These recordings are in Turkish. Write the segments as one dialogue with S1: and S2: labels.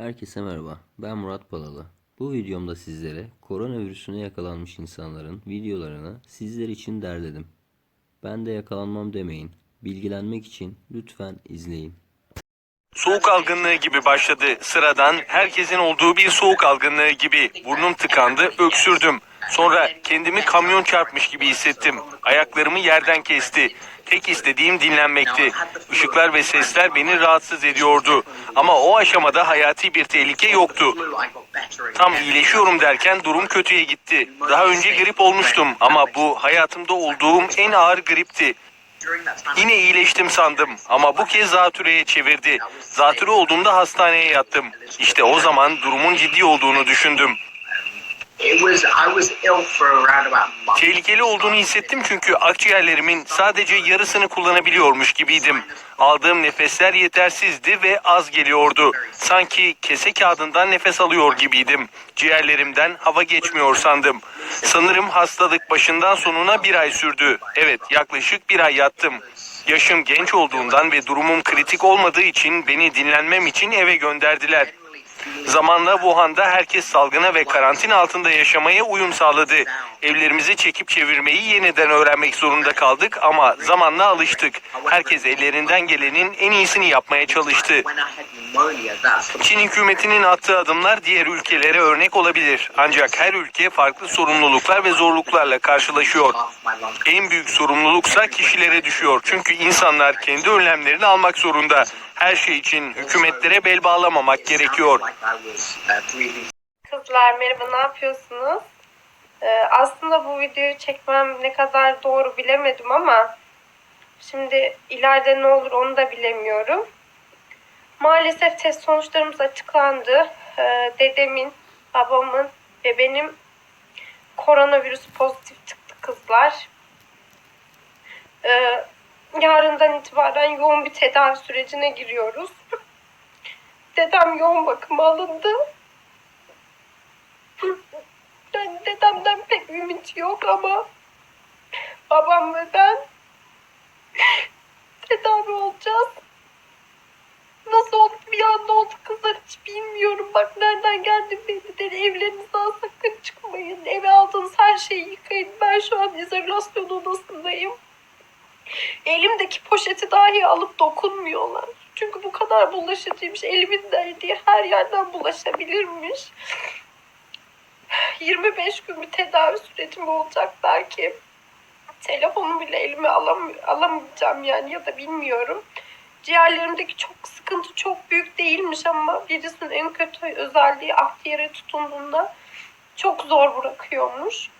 S1: Herkese merhaba. Ben Murat Balalı. Bu videomda sizlere koronavirüsüne yakalanmış insanların videolarını sizler için derledim. Ben de yakalanmam demeyin. Bilgilenmek için lütfen izleyin.
S2: Soğuk algınlığı gibi başladı. Sıradan herkesin olduğu bir soğuk algınlığı gibi. Burnum tıkandı, öksürdüm. Sonra kendimi kamyon çarpmış gibi hissettim. Ayaklarımı yerden kesti. Tek istediğim dinlenmekti. Işıklar ve sesler beni rahatsız ediyordu. Ama o aşamada hayati bir tehlike yoktu. Tam iyileşiyorum derken durum kötüye gitti. Daha önce grip olmuştum ama bu hayatımda olduğum en ağır gripti. Yine iyileştim sandım ama bu kez zatürreye çevirdi. Zatürre olduğumda hastaneye yattım. İşte o zaman durumun ciddi olduğunu düşündüm. Tehlikeli olduğunu hissettim çünkü akciğerlerimin sadece yarısını kullanabiliyormuş gibiydim. Aldığım nefesler yetersizdi ve az geliyordu. Sanki kese kağıdından nefes alıyor gibiydim. Ciğerlerimden hava geçmiyor sandım. Sanırım hastalık başından sonuna bir ay sürdü. Evet yaklaşık bir ay yattım. Yaşım genç olduğundan ve durumum kritik olmadığı için beni dinlenmem için eve gönderdiler. Zamanla Wuhan'da herkes salgına ve karantina altında yaşamaya uyum sağladı. Evlerimizi çekip çevirmeyi yeniden öğrenmek zorunda kaldık ama zamanla alıştık. Herkes ellerinden gelenin en iyisini yapmaya çalıştı. Çin hükümetinin attığı adımlar diğer ülkelere örnek olabilir. Ancak her ülke farklı sorumluluklar ve zorluklarla karşılaşıyor. En büyük sorumluluksa kişilere düşüyor. Çünkü insanlar kendi önlemlerini almak zorunda. Her şey için hükümetlere bel bağlamamak gerekiyor.
S3: Kızlar merhaba ne yapıyorsunuz? Ee, aslında bu videoyu çekmem ne kadar doğru bilemedim ama şimdi ileride ne olur onu da bilemiyorum. Maalesef test sonuçlarımız açıklandı. Ee, dedemin, babamın ve benim koronavirüs pozitif çıktı kızlar. Ee, yarından itibaren yoğun bir tedavi sürecine giriyoruz. Dedem yoğun bakıma alındı. Yani dedemden pek ümit yok ama babam ve ben tedavi olacağız. Nasıl oldu bir anda oldu kızlar hiç bilmiyorum. Bak nereden geldim değil. Evlerinizden sakın çıkmayın. Eve aldığınız her şeyi yıkayın. Ben şu an izolasyon odasındayım. Elimdeki poşeti dahi alıp dokunmuyorlar. Çünkü bu kadar bulaşıcıymış. Elimin değdiği her yerden bulaşabilirmiş. 25 gün bir tedavi sürecim olacak belki. Telefonumu bile elime alam alamayacağım yani ya da bilmiyorum. Ciğerlerimdeki çok sıkıntı çok büyük değilmiş ama virüsün en kötü özelliği akciğere tutunduğunda çok zor bırakıyormuş.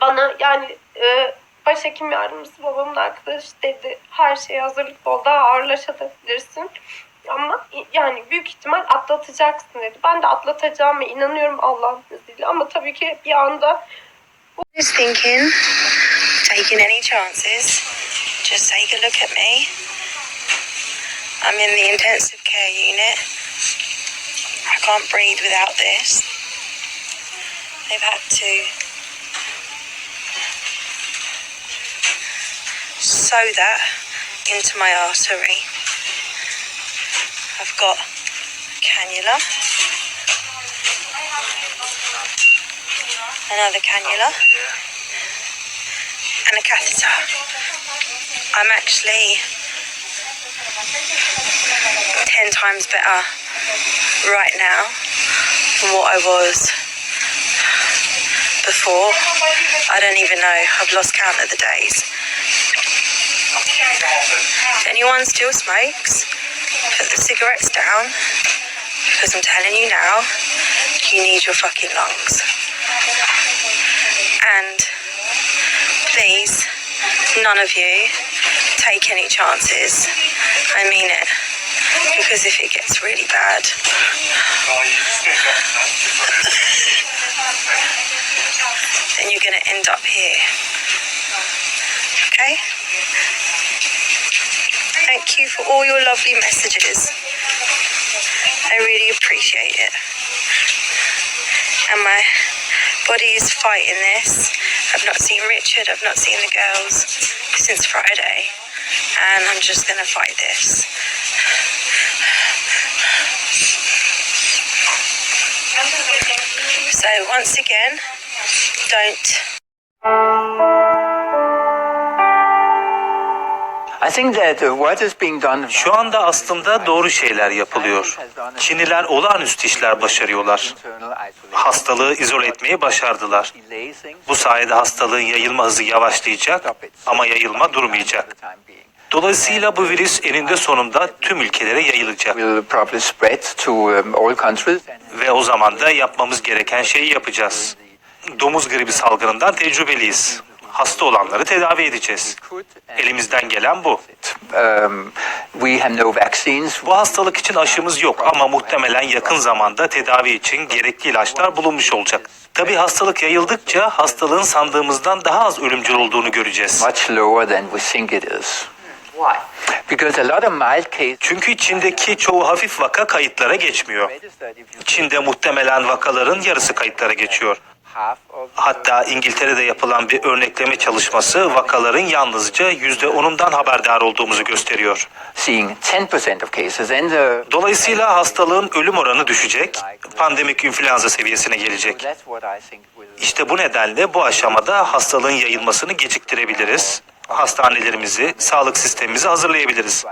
S3: Bana yani e, başhekim yardımcısı babamın arkadaşı dedi her şeye hazırlıklı ol daha ağırlaşabilirsin. Ama yani büyük ihtimal atlatacaksın dedi. Ben de atlatacağıma inanıyorum Allah'ın izniyle. Ama tabii ki bir anda
S4: Just thinking, taking any chances. Just take a look at me. I'm in the intensive care unit. I can't breathe without this. They've had to sew that into my artery. I've got cannula. Another cannula. And a catheter. I'm actually 10 times better right now than what I was before. I don't even know. I've lost count of the days. If anyone still smokes, put the cigarettes down because I'm telling you now, you need your fucking lungs. And please, none of you take any chances. I mean it. Because if it gets really bad, then you're going to end up here. Okay? Thank you for all your lovely messages. I really appreciate it. And my body is fighting this. I've not seen Richard, I've not seen the girls since Friday. And I'm just going to fight this. So, once again, don't
S5: Şu anda aslında doğru şeyler yapılıyor. Çinliler olağanüstü işler başarıyorlar. Hastalığı izole etmeyi başardılar. Bu sayede hastalığın yayılma hızı yavaşlayacak ama yayılma durmayacak. Dolayısıyla bu virüs eninde sonunda tüm ülkelere yayılacak.
S6: um.
S5: Ve o zaman da yapmamız gereken şeyi yapacağız. Domuz gribi salgınından tecrübeliyiz. Hasta olanları tedavi edeceğiz. Elimizden gelen bu.
S6: Um, we have no vaccines.
S5: Bu hastalık için aşımız yok ama muhtemelen yakın zamanda tedavi için gerekli ilaçlar bulunmuş olacak. Tabi hastalık yayıldıkça hastalığın sandığımızdan daha az ölümcül olduğunu göreceğiz.
S6: Much lower than we think it is. Why? Because a lot of mild cases.
S5: Çünkü Çin'deki çoğu hafif vaka kayıtlara geçmiyor. Çin'de muhtemelen vakaların yarısı kayıtlara geçiyor. Hatta İngiltere'de yapılan bir örnekleme çalışması vakaların yalnızca %10'undan haberdar olduğumuzu gösteriyor.
S6: seeing 10% of cases and the
S5: Dolayısıyla hastalığın ölüm oranı düşecek, pandemik influenza seviyesine gelecek. İşte bu nedenle bu aşamada hastalığın yayılmasını geciktirebiliriz. Hastanelerimizi, sağlık sistemimizi hazırlayabiliriz.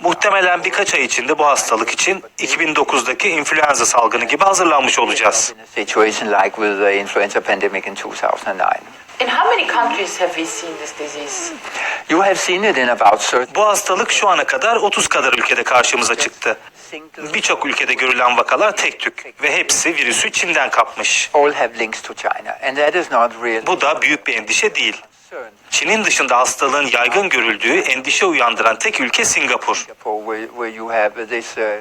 S5: Muhtemelen birkaç ay içinde bu hastalık için 2009'daki influenza salgını gibi hazırlanmış olacağız.
S6: in a situation like with the influenza pandemic in 2009.
S7: In how many countries have we seen this disease?
S6: You have seen it in about certain
S5: Bu hastalık şu ana kadar 30 kadar ülkede karşımıza çıktı. Birçok ülkede görülen vakalar tek tük ve hepsi virüsü Çin'den kapmış.
S6: all have links to China and that is not real
S5: Bu da büyük bir endişe değil. Çin'in dışında hastalığın yaygın görüldüğü endişe uyandıran tek ülke Singapur.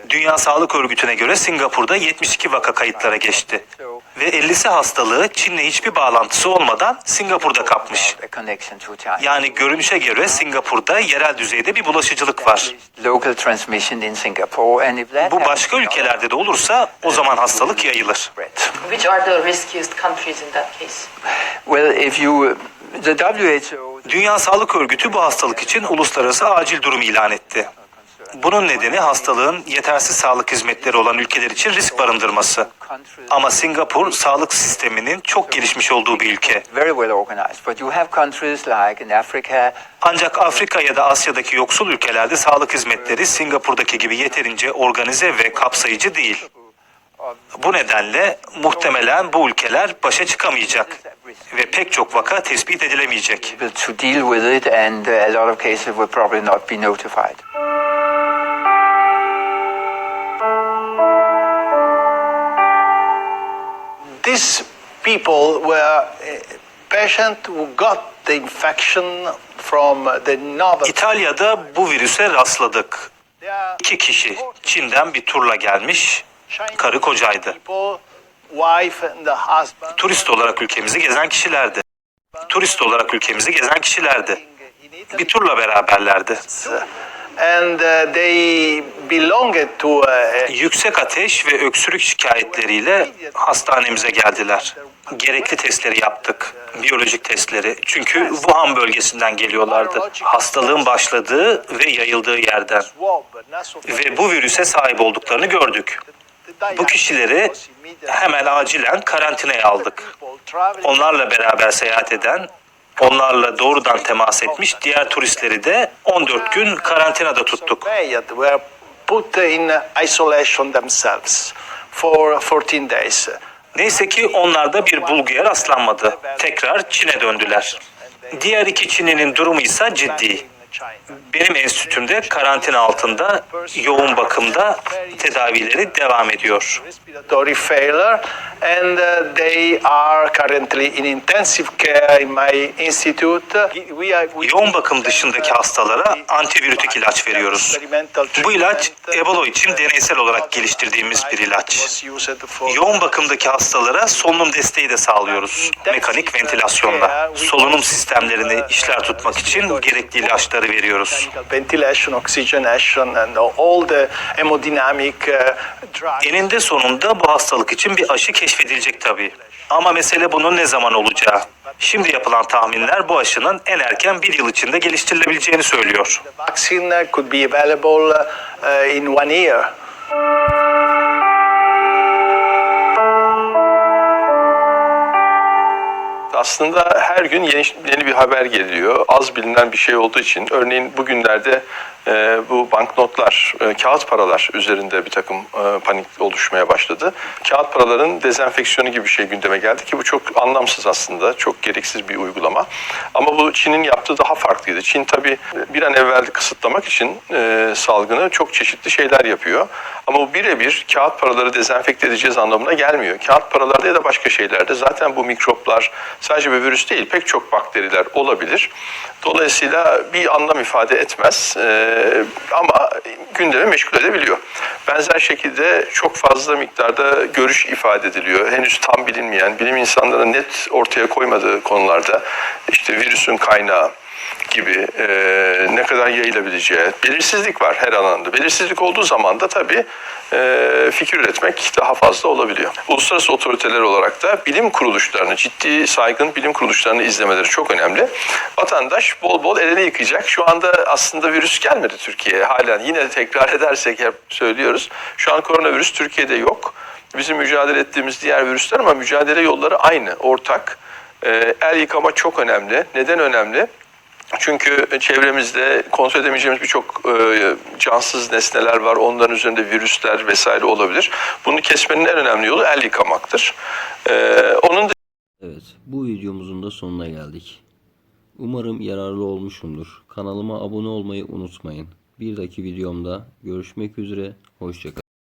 S5: Dünya Sağlık Örgütü'ne göre Singapur'da 72 vaka kayıtlara geçti. Ve 50'si hastalığı Çin'le hiçbir bağlantısı olmadan Singapur'da kapmış. Yani görünüşe göre Singapur'da yerel düzeyde bir bulaşıcılık var.
S6: Local transmission in Singapore and if that
S5: Bu başka ülkelerde de olursa o zaman hastalık yayılır.
S7: Which are the riskiest countries in that case?
S6: Well, if you WHO
S5: Dünya Sağlık Örgütü bu hastalık için uluslararası acil durum ilan etti. Bunun nedeni hastalığın yetersiz sağlık hizmetleri olan ülkeler için risk barındırması. Ama Singapur sağlık sisteminin çok gelişmiş olduğu bir ülke. Ancak Afrika ya da Asya'daki yoksul ülkelerde sağlık hizmetleri Singapur'daki gibi yeterince organize ve kapsayıcı değil. Bu nedenle muhtemelen bu ülkeler başa çıkamayacak ve pek çok vaka tespit edilemeyecek.
S6: to deal with it, and uh, a lot of cases will probably not be notified.
S8: these people were uh, patients who got the infection from the novel.
S5: İtalya'da bu virüse rastladık. İki kişi Çin'den bir turla gelmiş, karı kocaydı. Turist olarak ülkemizi gezen kişilerdi. Turist olarak ülkemizi gezen kişilerdi. Bir turla beraberlerdi.
S8: And uh, they belonged to a
S5: Yüksek ateş ve öksürük şikayetleriyle hastanemize geldiler. Gerekli testleri yaptık. Biyolojik testleri. Çünkü Wuhan bölgesinden geliyorlardı. Hastalığın başladığı ve yayıldığı yerden. Ve bu virüse sahip olduklarını gördük. Bu kişileri hemen acilen karantinaya aldık. Onlarla beraber seyahat eden, onlarla doğrudan temas etmiş diğer turistleri de 14 gün karantinada tuttuk.
S8: surveyed, were put in isolation themselves for 14 days.
S5: Neyse ki onlarda bir bulguya rastlanmadı. Tekrar Çin'e döndüler. Diğer iki Çinlinin durumu ise ciddi. Benim enstitümde karantina altında yoğun bakımda tedavileri devam ediyor.
S8: respiratory failure and uh, they are currently in intensive care in my institute.
S5: Yoğun bakım dışındaki hastalara antivirütik ilaç veriyoruz. Bu ilaç Ebola için deneysel olarak geliştirdiğimiz bir ilaç. Yoğun bakımdaki hastalara solunum desteği de sağlıyoruz. Mekanik ventilasyonla. Solunum sistemlerini işler tutmak için gerekli ilaçları veriyoruz.
S8: the hemodynamic uh.
S5: Eninde sonunda bu hastalık için bir aşı keşfedilecek tabii. Ama mesele bunun ne zaman olacağı. Şimdi yapılan tahminler bu aşının en erken bir yıl içinde geliştirilebileceğini söylüyor.
S8: Vaccine uh, could be available uh, in one year.
S9: Aslında her gün yeni, yeni bir haber geliyor. Az bilinen bir şey olduğu için. Örneğin bugünlerde e, bu banknotlar, e, kağıt paralar üzerinde bir takım e, panik oluşmaya başladı. Kağıt paraların dezenfeksiyonu gibi bir şey gündeme geldi ki bu çok anlamsız aslında. Çok gereksiz bir uygulama. Ama bu Çin'in yaptığı daha farklıydı. Çin tabii bir an evvel kısıtlamak için e, salgını çok çeşitli şeyler yapıyor. Ama bu birebir kağıt paraları dezenfekte edeceğiz anlamına gelmiyor. Kağıt paralarda ya da başka şeylerde zaten bu mikroplar sadece bir virüs değil pek çok bakteriler olabilir. Dolayısıyla bir anlam ifade etmez Ee, ama gündemi meşgul edebiliyor. Benzer şekilde çok fazla miktarda görüş ifade ediliyor. Henüz tam bilinmeyen, bilim insanlarının net ortaya koymadığı konularda işte virüsün kaynağı, gibi e, ne kadar yayılabileceği, belirsizlik var her alanda. Belirsizlik olduğu zaman da tabii e, fikir üretmek daha fazla olabiliyor. Uluslararası otoriteler olarak da bilim kuruluşlarını, ciddi saygın bilim kuruluşlarını izlemeleri çok önemli. Vatandaş bol bol elini yıkayacak. Şu anda aslında virüs gelmedi Türkiye'ye halen. Yine tekrar edersek hep söylüyoruz. Şu an koronavirüs Türkiye'de yok. Bizim mücadele ettiğimiz diğer virüsler ama mücadele yolları aynı, ortak. E, el yıkama çok önemli. Neden önemli? Çünkü çevremizde kontrol edemeyeceğimiz birçok e, cansız nesneler var. Onların üzerinde virüsler vesaire olabilir. Bunu kesmenin en önemli yolu el yıkamaktır. E, onun
S1: Evet, bu videomuzun da sonuna geldik. Umarım yararlı olmuşumdur. Kanalıma abone olmayı unutmayın. Bir dahaki videomda görüşmek üzere, hoşçakalın.